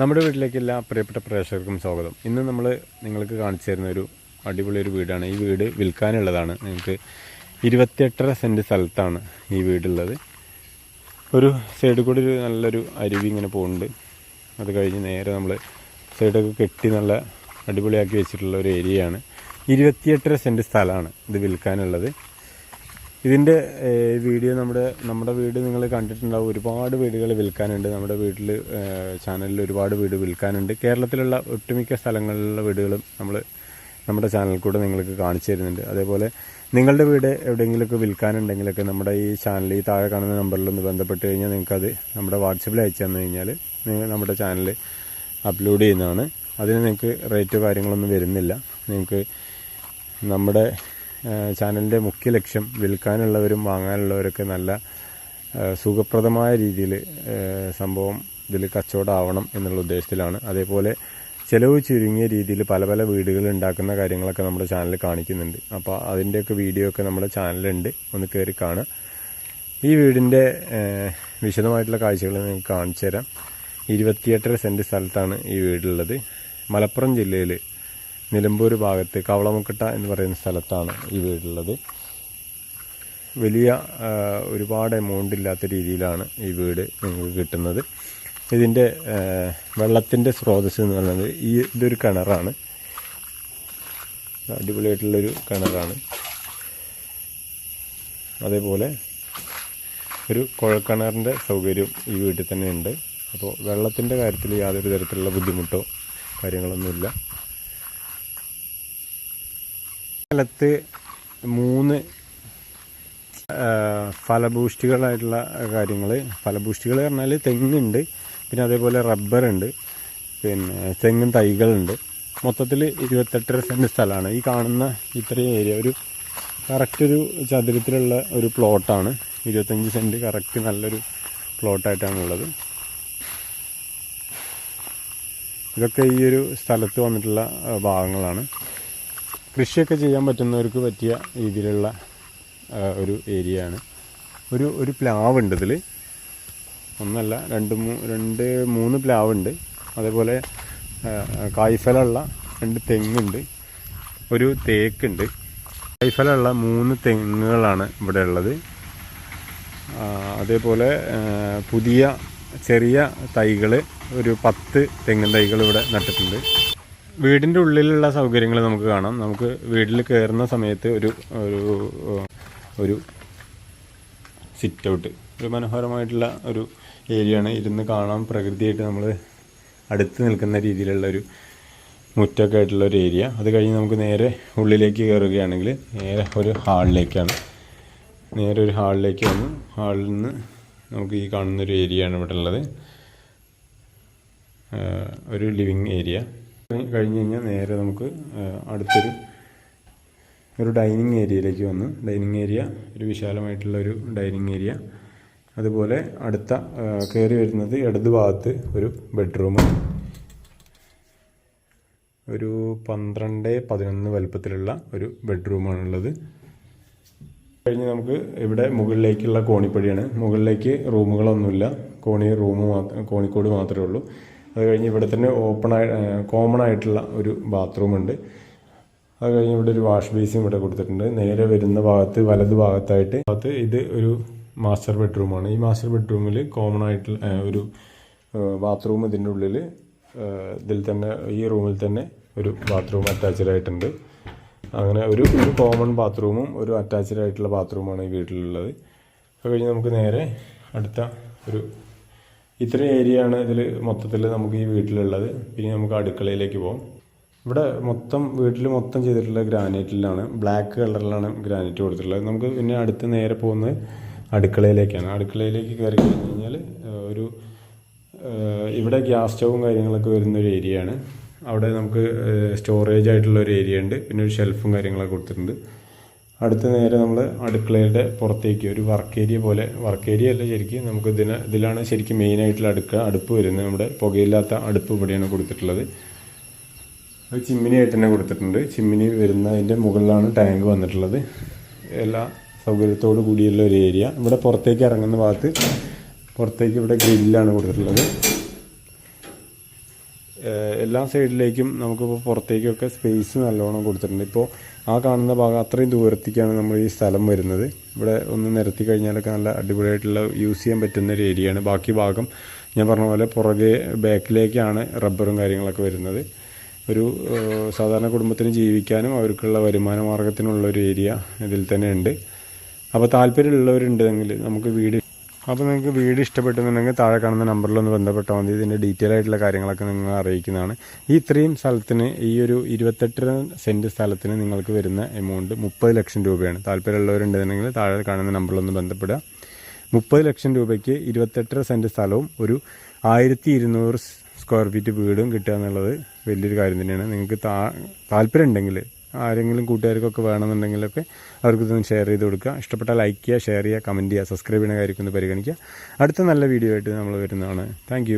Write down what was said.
നമ്മുടെ വീട്ടിലേക്ക് എല്ലാ പ്രിയപ്പെട്ട പ്രേക്ഷകർക്കും സ്വാഗതം. ഇന്ന് നമ്മൾ നിങ്ങൾക്ക് കാണിച്ചു തരുന്ന ഒരു അടിപൊളി ഒരു വീടാണ്. ഈ വീട് വിൽക്കാനുള്ളതാണ്. നിങ്ങൾക്ക് ഇരുപത്തിയെട്ടര സെന്റ് സ്ഥലത്താണ് ഈ വീടുള്ളത്. ഒരു സൈഡ് കൂടി ഒരു നല്ലൊരു അരുവി ഇങ്ങനെ പോകുന്നുണ്ട് അത് കഴിഞ്ഞ് നേരെ നമ്മൾ സൈഡൊക്കെ കെട്ടി നല്ല അടിപൊളിയാക്കി വെച്ചിട്ടുള്ള ഒരു ഏരിയയാണ് ഇരുപത്തിയെട്ടര സെന്റ് സ്ഥലമാണ് ഇത് വിൽക്കാനുള്ളത്. ഇതിന്റെ വീഡിയോ നമ്മുടെ നമ്മുടെ വീട് നിങ്ങൾ കണ്ടിട്ടുണ്ടാവും. ഒരുപാട് വീടുകൾ വിൽക്കാനുണ്ട്. നമ്മുടെ വീട്ടിൽ ചാനലിൽ ഒരുപാട് വീട് വിൽക്കാനുണ്ട്. കേരളത്തിലുള്ള ഒട്ടുമിക്ക സ്ഥലങ്ങളിലുള്ള വീടുകളും നമ്മൾ നമ്മുടെ ചാനൽ കൂടെ നിങ്ങൾക്ക് കാണിച്ചു തരുന്നുണ്ട്. അതേപോലെ നിങ്ങളുടെ വീട് എവിടെയെങ്കിലുമൊക്കെ വിൽക്കാനുണ്ടെങ്കിലൊക്കെ നമ്മുടെ ഈ ചാനൽ ഈ താഴെ കാണുന്ന നമ്പറിൽ ഒന്ന് ബന്ധപ്പെട്ട് കഴിഞ്ഞാൽ നിങ്ങൾക്കത് നമ്മുടെ വാട്സപ്പിൽ അയച്ചു തന്നു കഴിഞ്ഞാൽ നിങ്ങൾ നമ്മുടെ ചാനൽ അപ്ലോഡ് ചെയ്യുന്നതാണ്. അതിന് നിങ്ങൾക്ക് റേറ്റ് കാര്യങ്ങളൊന്നും വരുന്നില്ല. നിങ്ങൾക്ക് നമ്മുടെ ചാനലിന്റെ മുഖ്യ ലക്ഷ്യം വിൽക്കാനുള്ളവരും വാങ്ങാനുള്ളവരൊക്കെ നല്ല സുഖപ്രദമായ രീതിയിൽ സംഭവം ഇതിൽ കച്ചവടമാവണം എന്നുള്ള ഉദ്ദേശത്തിലാണ്. അതേപോലെ ചിലവ് ചുരുങ്ങിയ രീതിയിൽ പല പല വീടുകൾ ഉണ്ടാക്കുന്ന കാര്യങ്ങളൊക്കെ നമ്മുടെ ചാനലിൽ കാണിക്കുന്നുണ്ട്. അപ്പോൾ അതിന്റെയൊക്കെ വീഡിയോ ഒക്കെ നമ്മുടെ ചാനലുണ്ട് ഒന്ന് കയറി കാണുക. ഈ വീടിന്റെ വിശദമായിട്ടുള്ള കാഴ്ചകൾ നിങ്ങൾക്ക് കാണിച്ചു തരാം ഇരുപത്തിയെട്ടര സെന്റ് സ്ഥലത്താണ് ഈ വീടുള്ളത്. മലപ്പുറം ജില്ലയിൽ നിലമ്പൂർ ഭാഗത്ത് കവളമുക്കട്ട എന്ന് പറയുന്ന സ്ഥലത്താണ് ഈ വീടുള്ളത്. വലിയ ഒരുപാട് എമൗണ്ട് ഇല്ലാത്ത രീതിയിലാണ് ഈ വീട് നിങ്ങൾക്ക് കിട്ടുന്നത്. ഇതിന്റെ വെള്ളത്തിന്റെ സ്രോതസ് എന്ന് പറയുന്നത് ഈ ഇതൊരു കിണറാണ്. അടിപൊളിയായിട്ടുള്ളൊരു കിണറാണ്. അതേപോലെ ഒരു കുഴൽക്കിണറിന്റെ സൗകര്യം ഈ വീട്ടിൽ തന്നെ ഉണ്ട്. അപ്പോൾ വെള്ളത്തിന്റെ കാര്യത്തിൽ യാതൊരു തരത്തിലുള്ള ബുദ്ധിമുട്ടോ കാര്യങ്ങളൊന്നുമില്ല. സ്ഥലത്ത് മൂന്ന് ഫലഭൂഷ്ടികളായിട്ടുള്ള കാര്യങ്ങൾ ഫലഭൂഷ്ടികൾ പറഞ്ഞാൽ തെങ്ങുണ്ട് പിന്നെ അതേപോലെ റബ്ബറുണ്ട് പിന്നെ തെങ്ങും തൈകളുണ്ട്. മൊത്തത്തിൽ ഇരുപത്തെട്ടര സെന്റ് സ്ഥലമാണ്. ഈ കാണുന്ന ഇത്രയും ഏരിയ ഒരു കറക്റ്റ് ഒരു ചതുരത്തിലുള്ള ഒരു പ്ലോട്ടാണ്. ഇരുപത്തഞ്ച് സെന്റ് കറക്റ്റ് നല്ലൊരു പ്ലോട്ടായിട്ടാണുള്ളത്. ഇതൊക്കെ ഈ ഒരു സ്ഥലത്ത് വന്നിട്ടുള്ള ഭാഗങ്ങളാണ്. കൃഷിയൊക്കെ ചെയ്യാൻ പറ്റുന്നവർക്ക് പറ്റിയ രീതിയിലുള്ള ഒരു ഏരിയ ആണ് ഒരു ഒരു പ്ലാവ് ഉണ്ട് ഇതിൽ ഒന്നല്ല രണ്ട് മൂ രണ്ട് മൂന്ന് പ്ലാവുണ്ട്. അതേപോലെ ആ, കായ്ഫലമുള്ള രണ്ട് തെങ്ങുണ്ട്. ഒരു തേക്കുണ്ട്. കായ്ഫലമുള്ള മൂന്ന് തെങ്ങുകളാണ് ഇവിടെ ഉള്ളത്. അതേപോലെ പുതിയ ചെറിയ തൈകൾ ഒരു പത്ത് തെങ്ങിൻ തൈകൾ ഇവിടെ നട്ടിട്ടുണ്ട്. വീടിന്റെ ഉള്ളിലുള്ള സൗകര്യങ്ങൾ നമുക്ക് കാണാം. നമുക്ക് വീട്ടിൽ കയറുന്ന സമയത്ത് ഒരു ഒരു ഒരു സിറ്റ് ഔട്ട് ഒരു മനോഹരമായിട്ടുള്ള ഒരു ഏരിയയാണ് ഇരുന്ന് കാണാം പ്രകൃതിയായിട്ട് നമ്മൾ അടുത്ത് നിൽക്കുന്ന രീതിയിലുള്ള ഒരു മുറ്റൊക്കെ ആയിട്ടുള്ള ഒരു ഏരിയ അത് കഴിഞ്ഞ് നമുക്ക് നേരെ ഉള്ളിലേക്ക് കയറുകയാണെങ്കിൽ നേരെ ഒരു ഹാളിലേക്കാണ്. നേരെ ഒരു ഹാളിലേക്ക് വന്നു ഹാളിൽ നിന്ന് നമുക്ക് ഈ കാണുന്ന ഒരു ഏരിയയാണ് ഇവിടെ ഉള്ളത്. ഒരു ലിവിങ് ഏരിയ കഴിഞ്ഞ് കഴിഞ്ഞാൽ നേരെ നമുക്ക് അടുത്തൊരു ഒരു ഡൈനിങ് ഏരിയയിലേക്ക് വന്ന് ഡൈനിങ് ഏരിയ ഒരു വിശാലമായിട്ടുള്ള ഒരു ഡൈനിങ് ഏരിയ. അതുപോലെ അടുത്ത കയറി വരുന്നത് ഇടത് ഭാഗത്ത് ഒരു ബെഡ്റൂം ഒരു പന്ത്രണ്ട് പതിനൊന്ന് വലുപ്പത്തിലുള്ള ഒരു ബെഡ്റൂമാണുള്ളത് കഴിഞ്ഞ് നമുക്ക് ഇവിടെ മുകളിലേക്കുള്ള കോണിപ്പടിയാണ്. മുകളിലേക്ക് റൂമുകളൊന്നുമില്ല. കോണി റൂം മാത്രം കോണിക്കോട് മാത്രമേ ഉള്ളൂ. അത് കഴിഞ്ഞ് ഇവിടെ തന്നെ ഓപ്പൺ ആയി കോമൺ ആയിട്ടുള്ള ഒരു ബാത്റൂം ഉണ്ട്. അത് കഴിഞ്ഞ് ഇവിടെ ഒരു വാഷ് ബേസിൻ ഇവിടെ കൊടുത്തിട്ടുണ്ട്. നേരെ വരുന്ന ഭാഗത്ത് വലത് ഭാഗത്തായിട്ട് ഭാഗത്ത് ഇത് ഒരു മാസ്റ്റർ ബെഡ്റൂമാണ് ഈ മാസ്റ്റർ ബെഡ്റൂമിൽ കോമൺ ആയിട്ടുള്ള ഒരു ബാത്റൂം ഇതിന്റെ ഉള്ളിൽ ഇതിൽ തന്നെ ഈ റൂമിൽ തന്നെ ഒരു ബാത്റൂം അറ്റാച്ച്ഡ് ആയിട്ടുണ്ട്. അങ്ങനെ ഒരു ഒരു കോമൺ ബാത്റൂമും ഒരു അറ്റാച്ച്ഡ് ആയിട്ടുള്ള ബാത്റൂമാണ് ഈ വീട്ടിലുള്ളത്. അത് കഴിഞ്ഞ് നമുക്ക് നേരെ അടുത്ത ഒരു ഇത്രയും ഏരിയയാണ് ഇതിൽ മൊത്തത്തിൽ നമുക്ക് ഈ വീട്ടിലുള്ളത്. പിന്നെ നമുക്ക് അടുക്കളയിലേക്ക് പോകാം ഇവിടെ മൊത്തം വീട്ടിൽ മൊത്തം ചെയ്തിട്ടുള്ള ഗ്രാനൈറ്റിലാണ് ബ്ലാക്ക് കളറിലാണ് ഗ്രാനൈറ്റ് കൊടുത്തിട്ടുള്ളത്. നമുക്ക് പിന്നെ അടുത്ത് നേരെ പോകുന്നത് അടുക്കളയിലേക്കാണ്. അടുക്കളയിലേക്ക് കയറി കഴിഞ്ഞ് കഴിഞ്ഞാൽ ഒരു ഇവിടെ ഗ്യാസ് സ്റ്റവും കാര്യങ്ങളൊക്കെ വരുന്ന ഒരു ഏരിയയാണ്. അവിടെ നമുക്ക് സ്റ്റോറേജ് ആയിട്ടുള്ള ഒരു ഏരിയ ഉണ്ട്. പിന്നെ ഒരു ഷെൽഫും കാര്യങ്ങളൊക്കെ കൊടുത്തിട്ടുണ്ട്. അടുത്ത് നേരെ നമ്മൾ അടുക്കളയുടെ പുറത്തേക്ക് ഒരു വർക്ക് ഏരിയ പോലെ വർക്ക് ഏരിയ അല്ല ശരിക്കും നമുക്ക് ഇതിന് ഇതിലാണ് ശരിക്കും മെയിനായിട്ടുള്ള അടുക്ക അടുപ്പ് വരുന്നത്. നമ്മുടെ പുകയില്ലാത്ത അടുപ്പ് ഇവിടെയാണ് കൊടുത്തിട്ടുള്ളത്. അത് ചിമ്മിനിയായിട്ട് തന്നെ കൊടുത്തിട്ടുണ്ട്. ചിമ്മിനി വരുന്നതിന്റെ മുകളിലാണ് ടാങ്ക് വന്നിട്ടുള്ളത്. എല്ലാ സൗകര്യത്തോടു കൂടിയുള്ള ഒരു ഏരിയ ഇവിടെ പുറത്തേക്ക് ഇറങ്ങുന്ന ഭാഗത്ത് പുറത്തേക്ക് ഇവിടെ ഗ്രില്ലാണ് കൊടുത്തിട്ടുള്ളത്. എല്ലാ സൈഡിലേക്കും നമുക്കിപ്പോൾ പുറത്തേക്കൊക്കെ സ്പേസ് നല്ലോണം കൊടുത്തിട്ടുണ്ട്. ഇപ്പോൾ ആ കാണുന്ന ഭാഗം അത്രയും ദൂരത്തേക്കാണ് നമ്മൾ ഈ സ്ഥലം വരുന്നത്. ഇവിടെ ഒന്ന് നിരത്തി കഴിഞ്ഞാലൊക്കെ നല്ല അടിപൊളിയായിട്ടുള്ള യൂസ് ചെയ്യാൻ പറ്റുന്ന ഒരു ഏരിയയാണ് ബാക്കി ഭാഗം ഞാൻ പറഞ്ഞ പോലെ പുറകെ ബാക്കിലേക്കാണ് റബ്ബറും കാര്യങ്ങളൊക്കെ വരുന്നത്. ഒരു സാധാരണ കുടുംബത്തിന് ജീവിക്കാനും അവർക്കുള്ള വരുമാന മാർഗത്തിനുള്ള ഒരു ഏരിയ ഇതിൽ തന്നെ ഉണ്ട്. അപ്പോൾ താല്പര്യമുള്ളവരുണ്ടെങ്കിൽ നമുക്ക് വീട് അപ്പോൾ നിങ്ങൾക്ക് വീട് ഇഷ്ടപ്പെട്ടുന്നുണ്ടെങ്കിൽ താഴെ കാണുന്ന നമ്പറിലൊന്ന് ബന്ധപ്പെട്ടാൽ മതി. ഇതിന്റെ ഡീറ്റെയിൽ ആയിട്ടുള്ള കാര്യങ്ങളൊക്കെ നിങ്ങൾ അറിയിക്കുന്നതാണ്. ഈ ഇത്രയും സ്ഥലത്തിന് ഈ ഒരു ഇരുപത്തെട്ട് സെന്റ് സ്ഥലത്തിന് നിങ്ങൾക്ക് വരുന്ന എമൗണ്ട് മുപ്പത് ലക്ഷം രൂപയാണ്. താല്പര്യമുള്ളവരുണ്ടെന്നുണ്ടെങ്കിൽ താഴെ കാണുന്ന നമ്പറിലൊന്ന് ബന്ധപ്പെടുക. മുപ്പത് ലക്ഷം രൂപയ്ക്ക് ഇരുപത്തെട്ടര സെന്റ് സ്ഥലവും ഒരു ആയിരത്തി ഇരുന്നൂറ് സ്ക്വയർ ഫീറ്റ് വീടും കിട്ടുക എന്നുള്ളത് വലിയൊരു കാര്യം തന്നെയാണ്. നിങ്ങൾക്ക് താ താല്പര്യം ഉണ്ടെങ്കിൽ ആരെങ്കിലും കൂട്ടുകാർക്കൊക്കെ വേണമെന്നുണ്ടെങ്കിലൊക്കെ അവർക്ക് ഇതൊന്ന് ഷെയർ ചെയ്ത് കൊടുക്കുക. ഇഷ്ടപ്പെട്ടാൽ ലൈക്ക് ചെയ്യുക ഷെയർ ചെയ്യുക കമന്റ് ചെയ്യുക സബ്സ്ക്രൈബ് ചെയ്യുന്ന കാര്യമൊക്കെ ഒന്ന് പരിഗണിക്കുക. അടുത്ത നല്ല വീഡിയോ ആയിട്ട് നമ്മൾ വരുന്നതാണ്. താങ്ക്